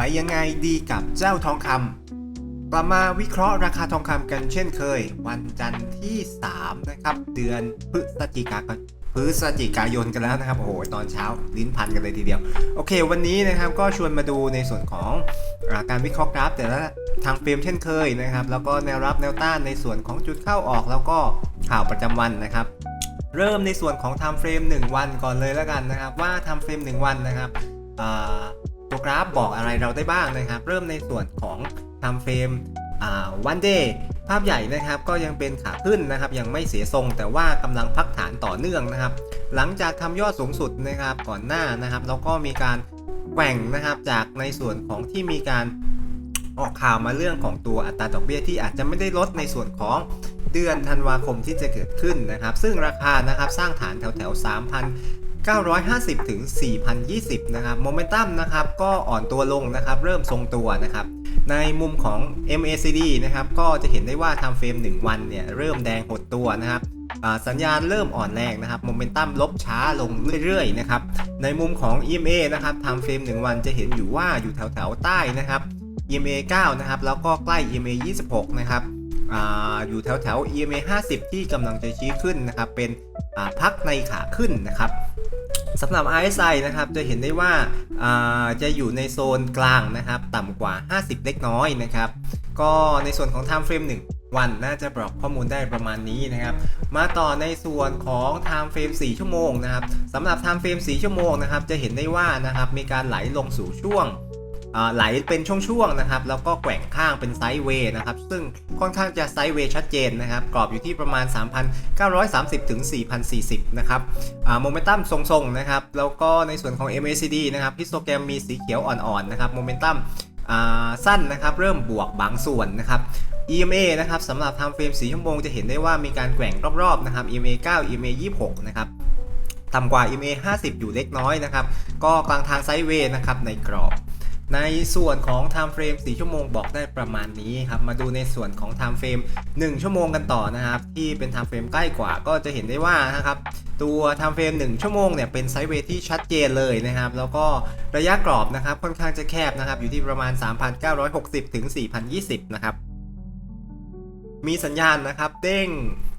ไปยังไงดีกับเจ้าทองคำกลับมาวิเคราะห์ราคาทองคำกันเช่นเคย วันจันทร์ที่ 3 นะครับ เดือนพฤศจิกายนพฤศจิกายนกันแล้วนะครับ โอ้โห ตอนเช้าลิ้นพันกันเลยทีเดียว โอเค วันนี้นะครับก็ชวนมาดูในส่วนของาการวิเคราะห์กราฟ แต่ละทางเฟรมเช่นเคยนะครับ แล้วก็แนวรับแนวต้านในส่วนของจุดเข้าออกแล้วก็ข่าวประจำวันนะครับ เริ่มในส่วนของ time frame 1วันก่อนเลยแล้วกันนะครับ ว่า time frame 1วันนะครับอ่า ตัวกราฟบอกอะไรเราได้บ้างนะครับ เริ่มในส่วนของทำเฟรมวันเดย์ภาพใหญ่นะครับก็ยังเป็นขาขึ้นนะครับ ยังไม่เสียทรงแต่ว่ากำลังพักฐานต่อเนื่องนะครับ หลังจากทำยอดสูงสุดนะครับก่อนหน้านะครับแล้วก็มีการแกว่งนะครับจากในส่วนของที่มีการออกข่าวมาเรื่องของตัวอัตราดอกเบี้ยที่อาจจะไม่ได้ลดในส่วนของเดือนธันวาคมที่จะเกิดขึ้นนะครับ ซึ่งราคานะครับสร้างฐานแถวแถว3,000 950 ถึง 4,020 นะครับ โมเมนตัมนะครับ ก็อ่อนตัวลงนะครับ เริ่มทรงตัวนะครับ ในมุมของ MACD นะครับ ก็จะเห็นได้ว่าทำเฟรม 1 วันเนี่ย เริ่มแดงหดตัวนะครับ สัญญาณเริ่มอ่อนแรงนะครับ โมเมนตัมลบช้าลงเรื่อยๆ นะครับ ในมุมของ EMA นะครับทำเฟรม 1 วันจะเห็นอยู่ว่าอยู่แถวๆ ใต้นะครับ EMA 9 นะครับ แล้วก็ใกล้ EMA 26 นะครับออยู่แถวแถว EMA 50 ที่กำลังจะชี้ขึ้นนะครับ เป็นพักในขาขึ้นนะครับ สำหรับ RSI นะครับจะเห็นได้ว่าาจะอยู่ในโซนกลางนะครับต่ำกว่า 50 เล็กน้อยนะครับก็ในส่วนของ time frame 1 วันน่าจะบอกข้อมูลได้ประมาณนี้นะครับ มาต่อในส่วนของ time frame 4 ชั่วโมงนะครับสำหรับ time frame 4 ชั่วโมงนะครับจะเห็นได้ว่านะครับมีการไหลลงสู่ช่วง ไหลเป็นช่วงๆนะครับ แล้วก็แกว่งข้างเป็นไซด์เวย์นะครับ ซึ่งค่อนข้างจะไซด์เวย์ชัดเจนนะครับ กรอบอยู่ที่ประมาณ 3,930 ถึง 4,040 นะครับโมเมนตัมทรงๆนะครับ แล้วก็ในส่วนของ MACD นะครับฮิสโตแกรมมีสีเขียวอ่อนๆนะครับโมเมนตัมสั้นนะครับ เริ่มบวกบางส่วนนะครับ EMA นะครับสำหรับ time frame 4ชั่วโมงจะเห็นได้ว่ามีการแกว่งรอบๆนะครับ EMA 9 EMA 26 นะครับต่ำกว่า EMA 50 อยู่เล็กน้อยนะครับ ก็กลางทางไซด์เวย์นะครับในกรอบ ในส่วนของ time frame 4ชั่วโมงบอกได้ประมาณนี้ครับ มาดูในส่วนของ time frame 1 ชั่วโมงกันต่อนะครับ ที่เป็น time frame ใกล้กว่าก็จะเห็นได้ว่านะครับ ตัว time frame 1 ชั่วโมงเนี่ยเป็นไซด์เวที่ชัดเจนเลยนะครับ แล้วก็ระยะกรอบนะครับค่อนข้างจะแคบนะครับ อยู่ที่ประมาณ 3,960 ถึง 4,020 นะครับ มีสัญญาณนะครับเด้ง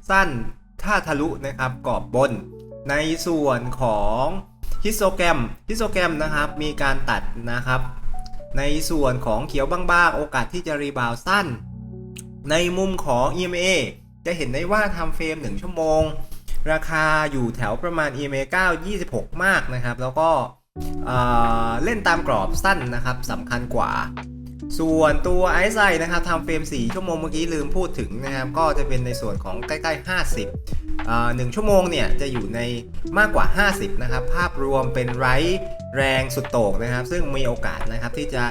สั้นถ้าทะลุนะครับกรอบบน ในส่วนของฮิสโตแกรมฮิสโตแกรมนะครับมีการตัดนะครับ ในส่วนของเขียวบางๆ โอกาสที่จะรีบาวสั้น ในมุมของ EMA จะเห็นได้ว่าทำเฟรม 1 ชั่วโมง ราคาอยู่แถวประมาณ EMA 9 26 มากนะครับ แล้วก็เเล่นตามกรอบสั้นนะครับสำคัญกว่า ส่วนตัวไอซ์ไซนะครับทำเฟรม 4 ชั่วโมงเมื่อกี้ลืมพูดถึงนะครับ ก็จะเป็นในส่วนของใกล้ๆ 50หนึ่งชั่วโมงเนี่ยจะอยู่ในมากกว่า 50 นะครับ ภาพรวมเป็นไร แรงสุดโต่งนะครับ ซึ่งมีโอกาสนะครับที่จะ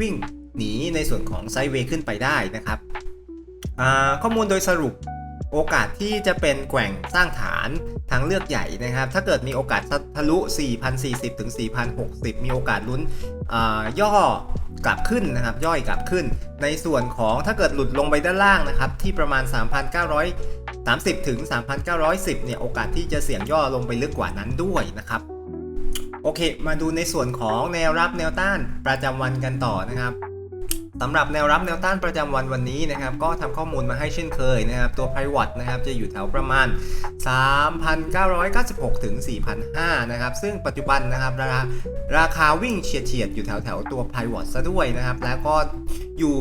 วิ่งหนีในส่วนของไซด์เวย์ขึ้นไปได้นะครับข้อมูลโดยสรุปโอกาสที่จะเป็นแกว่งสร้างฐานทางเลือกใหญ่นะครับ ถ้าเกิดมีโอกาสทะลุ 4,040 ถึง 4,060 มีโอกาสลุ้นย่อกลับขึ้นนะครับย่อยกลับขึ้น ในส่วนของถ้าเกิดหลุดลงไปด้านล่างนะครับ ที่ประมาณ 3,930 ถึง 3,910 เนี่ยโอกาสที่จะเสี่ยงย่อลงไปลึกกว่านั้นด้วยนะครับ โอเค มาดูในส่วนของแนวรับแนวต้านประจำวันกันต่อนะครับสำหรับแนวรับแนวต้านประจำวันวันนี้นะครับ ก็ทำข้อมูลมาให้เช่นเคยนะครับ ตัว p i v o t นะครับจะอยู่แถวประมาณ 3,996 ถึง 4,500 นะครับ ซึ่งปัจจุบันนะครับราคาราคาวิ่งเฉียดเฉียดๆอยู่แถวแถวตัว p i v o t ซะด้วยนะครับ แล้วก็อยู่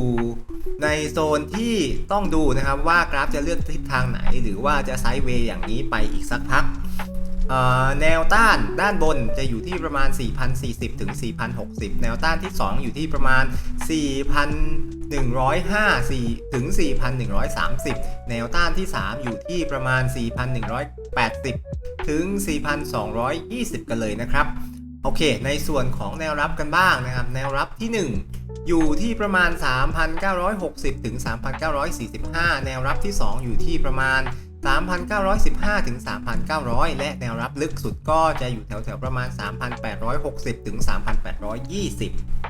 ในโซนที่ต้องดูนะครับว่ากราฟจะเลือกทิศทางไหน หรือว่าจะไซด์เวย์อย่างนี้ไปอีกสักพัก แนวต้านด้านบนจะอยู่ที่ประมาณ 4,040 ถึง 4,060 แนวต้านที่ 2 อยู่ที่ประมาณ 4,105ถึง 4,130 แนวต้านที่ 3 อยู่ที่ประมาณ 4,180 ถึง 4,220 กันเลยนะครับ โอเค ในส่วนของแนวรับกันบ้างนะครับ แนวรับที่ 1อยู่ที่ประมาณ 3,960 ถึง 3,945 แนวรับที่ 2 อยู่ที่ประมาณ 3,915 ถึง 3,900 และแนวรับลึกสุดก็จะอยู่แถวๆประมาณ 3,860 ถึง 3,820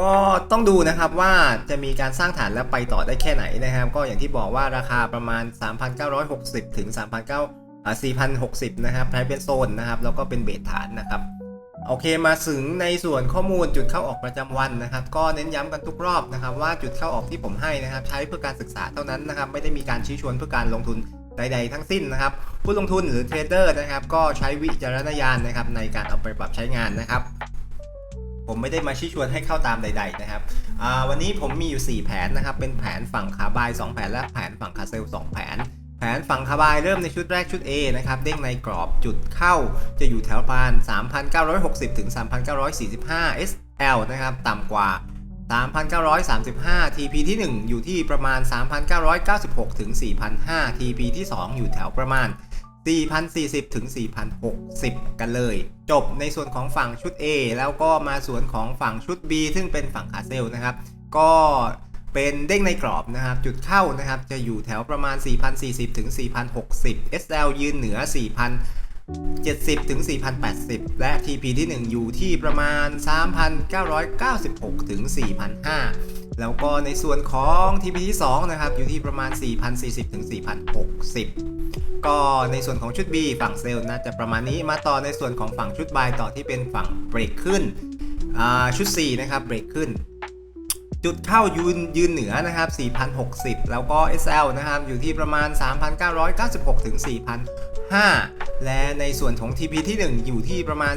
ก็ต้องดูนะครับว่าจะมีการสร้างฐานแล้วไปต่อได้แค่ไหนนะครับ ก็อย่างที่บอกว่าราคาประมาณ 3,960 ถึง 3,900อ่า4,060 นะครับไพรเป็นโซนนะครับ แล้วก็เป็นเบสฐานนะครับ โอเคมาถึงในส่วนข้อมูลจุดเข้าออกประจำวันนะครับ ก็เน้นย้ำกันทุกรอบนะครับ ว่าจุดเข้าออกที่ผมให้นะครับ ใช้เพื่อการศึกษาเท่านั้นนะครับ ไม่ได้มีการชี้ชวนเพื่อการลงทุนใดๆทั้งสิ้นนะครับ ผู้ลงทุนหรือเทรดเดอร์นะครับ ก็ใช้วิจารณญาณนะครับ ในการเอาไปปรับใช้งานนะครับ ผมไม่ได้มาชี้ชวนให้เข้าตามใด ๆ นะครับวันนี้ผมมีอยู่ 4 แผนนะครับ เป็นแผนฝั่งขาบาย 2 แผนและแผนฝั่งคาเซล2แผน แผนฝั่งคาบายเริ่มในชุดแรกชุด A นะครับเด้งในกรอบจุดเข้าจะอยู่แถวประมาณ3,960 ถึง 3,945 SL นะครับต่ำกว่า 3,935 TP ที่ 1 อยู่ที่ประมาณ 3,996 ถึง 4,005 TP ที่ 2 อยู่แถวประมาณ 4,040 ถึง 4,060 กันเลย จบในส่วนของฝั่งชุด A แล้วก็มาส่วนของฝั่งชุด B ซึ่งเป็นฝั่งขาเซลนะครับ ก็ เป็นเด้งในกรอบนะครับ จุดเข้านะครับ จะอยู่แถวประมาณ 4,040 ถึง 4,060 SL ยืนเหนือ 4,070 ถึง 4,080 และ TP ที่ 1 อยู่ที่ประมาณ 3,996 ถึง 4,005 แล้วก็ในส่วนของ TP ที่ 2 นะครับ อยู่ที่ประมาณ 4,040 ถึง 4,060 ก็ในส่วนของชุด B ฝั่งเซลล์น่าจะประมาณนี้มาต่อในส่วนของฝั่งชุดบายต่อที่เป็นฝั่งเบรกขึ้นชุด C นะครับเบรกขึ้น จุดเข้ายืนยืนเหนือนะครับ 4,060 แล้วก็ SL นะครับ อยู่ที่ประมาณ 3,996 ถึง 4,005 และในส่วนของ TP ที่ 1 อยู่ที่ประมาณ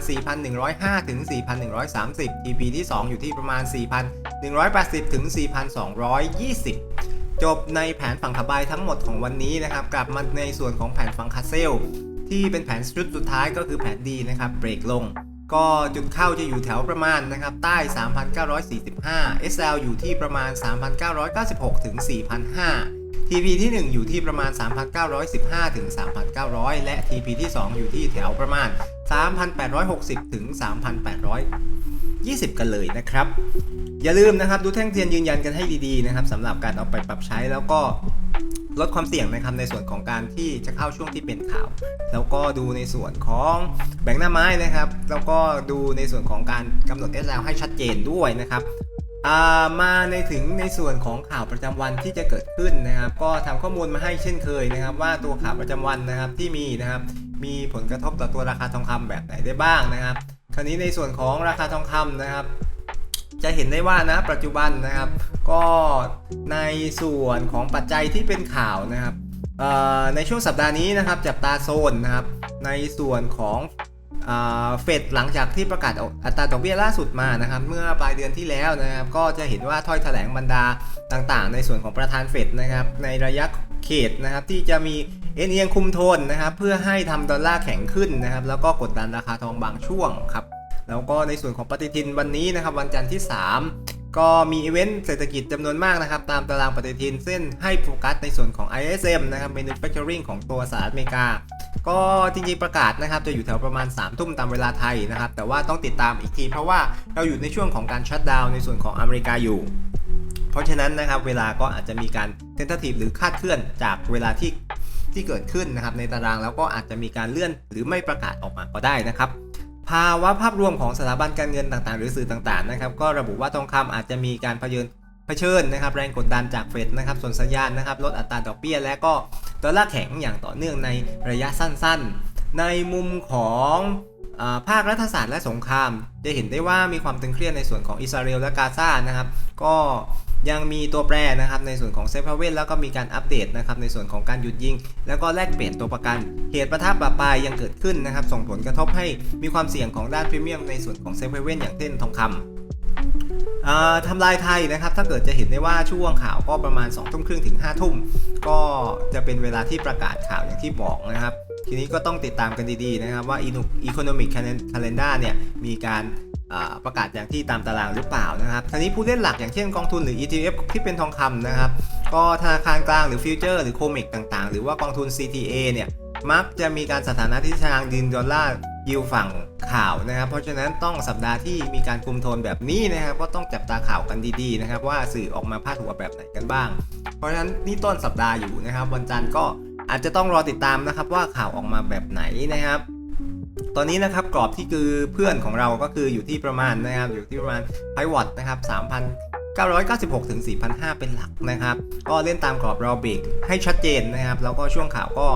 4,105 ถึง 4,130 TP ที่ 2 อยู่ที่ประมาณ 4,180 ถึง 4,220 จบในแผนฝั่งขบายทั้งหมดของวันนี้นะครับ กลับมาในส่วนของแผนฝั่งคาเซล ที่เป็นแผนชุดสุดท้ายก็คือแผนดีนะครับ เบรกลง ก็จุดเข้าจะอยู่แถวประมาณนะครับใต้ 3,945 SL อยู่ที่ประมาณ 3,996 ถึง4,005 TP ที่ 1 อยู่ที่ประมาณ 3,915 ถึง 3,900 และ TP ที่ 2 อยู่ที่แถวประมาณ 3,860 ถึง 3,820 กันเลยนะครับ อย่าลืมนะครับดูแท่งเทียนยืนยันกันให้ดีๆนะครับสำหรับการเอาไปปรับใช้แล้วก็ ลดความเสี่ยงนะครับในส่วนของการที่จะเข้าช่วงที่เป็นข่าว แล้วก็ดูในส่วนของแบ่งหน้าไม้นะครับ แล้วก็ดูในส่วนของการกำหนด SL ให้ชัดเจนด้วยนะครับามาในถึงในส่วนของข่าวประจำวันที่จะเกิดขึ้นนะครับ ก็ทำข้อมูลมาให้เช่นเคยนะครับ ว่าตัวข่าวประจำวันนะครับที่มีนะครับ มีผลกระทบต่อตัวราคาทองคำแบบไหนได้บ้างนะครับ คราวนี้ในส่วนของราคาทองคำนะครับ จะเห็นได้ว่านะปัจจุบันนะครับ ก็ในส่วนของปัจจัยที่เป็นข่าวนะครับในช่วงสัปดาห์นี้นะครับจับตาโซนนะครับ ในส่วนของเฟดหลังจากที่ประกาศอัตราดอกเบี้ยล่าสุดมานะครับ เมื่อปลายเดือนที่แล้วนะครับ ก็จะเห็นว่าถ้อยแถลงบรรดาต่างๆ ในส่วนของประธานเฟดนะครับ ในระยะเขตนะครับที่จะมีเอ็นเอียงคุมโทนนะครับ เพื่อให้ทำดอลลาร์แข็งขึ้นนะครับ แล้วก็กดดันราคาทองบางช่วงครับ แล้วก็ในส่วนของปฏิทินวันนี้นะครับวันจันทร์ที่ 3 ก็มีอีเวนต์เศรษฐกิจจำนวนมากนะครับ ตามตารางปฏิทินเส้นให้โฟกัสในส่วนของ ISM นะครับ Manufacturing ของตัวสหรัฐอเมริกา ก็จริงๆประกาศนะครับจะอยู่แถวประมาณ3ทุ่มตามเวลาไทยนะครับ แต่ว่าต้องติดตามอีกที เพราะว่าเราอยู่ในช่วงของการชัดดาวน์ในส่วนของอเมริกาอยู่เพราะฉะนั้นนะครับเวลาก็อาจจะมีการเทนททีฟหรือคาดเคลื่อนจากเวลาที่ที่เกิดขึ้นนะครับในตารางแล้วก็อาจจะมีการเลื่อนหรือไม่ประกาศออกมาก็ได้นะครับ ภาวะภาพรวมของสถาบันการเงินต่างๆ หรือสื่อต่างๆนะครับก็ระบุว่าทองคำอาจจะมีการเผชิญเผชิญนะครับแรงกดดันจากเฟดนะครับส่วนสัญญาณนะครับลดอัตราดอกเบี้ย และก็ดอลลาร์แข็งอย่างต่อเนื่องในระยะสั้นๆ ในมุมของภาครัฐศาสตร์และสงคราม จะเห็นได้ว่ามีความตึงเครียดในส่วนของอิสราเอลและกาซานะครับก็ ยังมีตัวแปรนะครับในส่วนของเซฟเว่นแล้วก็มีการอัปเดตนะครับในส่วนของการหยุดยิง แล้วก็แลกเปลี่ยนตัวประกัน เหตุประทับปะปายยังเกิดขึ้นนะครับส่งผลกระทบให้มีความเสี่ยงของด้านพรีเมียมในส่วนของเซฟเว่นอย่างเช่นทองคำอ่าทำลายไทยนะครับ ถ้าเกิดจะเห็นได้ว่าช่วงข่าวก็ประมาณ2องทุ่มครึ่งถึง5้าทุ่ม ก็จะเป็นเวลาที่ประกาศข่าวอย่างที่บอกนะครับ ทีนี้ก็ต้องติดตามกันดีๆนะครับว่า Economic Calendar เนี่ยมีการ ประกาศอย่างที่ตามตารางหรือเปล่านะครับทีนี้ผู้เล่นหลักอย่างเช่นกองทุนหรือ ETF ที่เป็นทองคำนะครับ ก็ธนาคารกลางหรือฟิวเจอร์หรือโคมิกต่างๆ หรือว่ากองทุน CTA เนี่ยมักจะมีการสถานะที่ทางดินดอลลาร์ยิวฝั่งข่าวนะครับ เพราะฉะนั้นต้องสัปดาห์ที่มีการคุมโทนแบบนี้นะครับ ก็ต้องจับตาข่าวกันดีๆนะครับว่าสื่อออกมาพาดหัวแบบไหนกันบ้าง เพราะฉะนั้นนี่ต้นสัปดาห์อยู่นะครับ วันจันทร์ก็อาจจะต้องรอติดตามนะครับว่าข่าวออกมาแบบไหนนะครับ ตอนนี้นะครับกรอบที่คือเพื่อนของเราก็คืออยู่ที่ประมาณนะครับอยู่ที่ประมาณไพวอตนะครับ3,996ถึง4,500 เป็นหลักนะครับ ก็เล่นตามกรอบรอเบรกให้ชัดเจนนะครับ แล้วก็ช่วงข่าวก็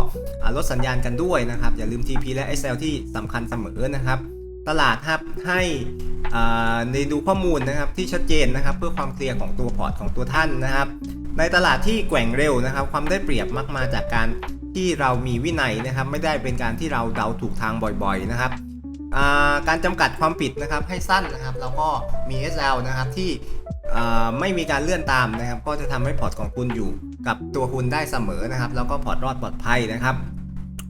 ลดสัญญาณกันด้วยนะครับ อย่าลืม TP และ SL ที่สำคัญเสมอนะครับ ตลาดครับให้ในดูข้อมูลนะครับที่ชัดเจนนะครับ เพื่อความเคลียร์ของตัวพอร์ตของตัวท่านนะครับ ในตลาดที่แกว่งเร็วนะครับ ความได้เปรียบมักมาจากการที่เรามีวินัยนะครับ ไม่ได้เป็นการที่เราเดาถูกทางบ่อยๆนะครับการจำกัดความผิดนะครับให้สั้นนะครับแล้วก็มี SL นะครับที่ไม่มีการเลื่อนตามนะครับ ก็จะทำให้พอร์ตของคุณอยู่กับตัวคุณได้เสมอนะครับ แล้วก็พอร์ตรอดปลอดภัยนะครับ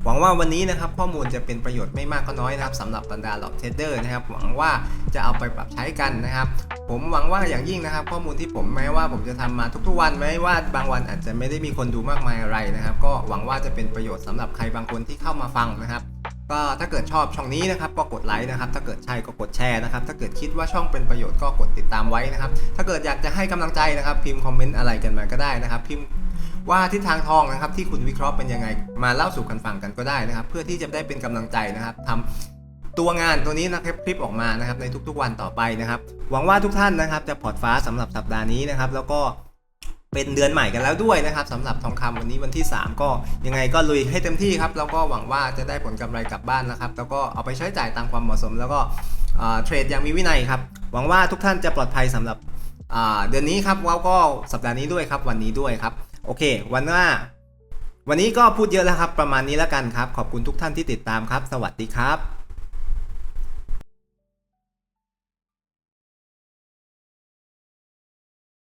หวังว่าวันนี้นะครับข้อมูลจะเป็นประโยชน์ไม่มากก็น้อยนะครับสำหรับบรรดาหลอกเทรดเดอร์นะครับ หวังว่าจะเอาไปปรับใช้กันนะครับ ผมหวังว่าอย่างยิ่งนะครับ ข้อมูลที่ผมแม้ว่าผมจะทำมาทุกๆวันแม้ว่าบางวันอาจจะไม่ได้มีคนดูมากมายอะไรนะครับ ก็หวังว่าจะเป็นประโยชน์สำหรับใครบางคนที่เข้ามาฟังนะครับก็ถ้าเกิดชอบช่องนี้นะครับก็กดไลค์นะครับ ถ้าเกิดใช่ก็กดแชร์นะครับ ถ้าเกิดคิดว่าช่องเป็นประโยชน์ก็กดติดตามไว้นะครับ ถ้าเกิดอยากจะให้กำลังใจนะครับ พิมพ์คอมเมนต์อะไรกันมาก็ได้นะครับ พิมพ์ ว่าทิศทางทองนะครับที่คุณวิเคราะห์เป็นยังไง มาเล่าสู่กันฟังกันก็ได้นะครับ เพื่อที่จะได้เป็นกำลังใจนะครับทำตัวงานตัวนี้นะครับคลิปออกมานะครับในทุกๆวันต่อไปนะครับ หวังว่าทุกท่านนะครับจะพอร์ตฟ้าสำหรับสัปดาห์นี้นะครับ แล้วก็เป็นเดือนใหม่กันแล้วด้วยนะครับสำหรับทองคำวันนี้วันที่ 3 ก็ยังไงก็ลุยให้เต็มที่ครับแล้วก็หวังว่าจะได้ผลกำไรกลับบ้านนะครับ แล้วก็เอาไปใช้จ่ายตามความเหมาะสม แล้วก็เทรดอย่างมีวินัยครับหวังว่าทุกท่านจะปลอดภัยสำหรับเดือนนี้ครับแล้วก็สัปดาห์นี้ด้วยครับวันนี้ด้วยครับ โอเค วันหน้าวันนี้ก็พูดเยอะแล้วครับ ประมาณนี้แล้วกันครับ ขอบคุณทุกท่านที่ติดตามครับ สวัสดีครับ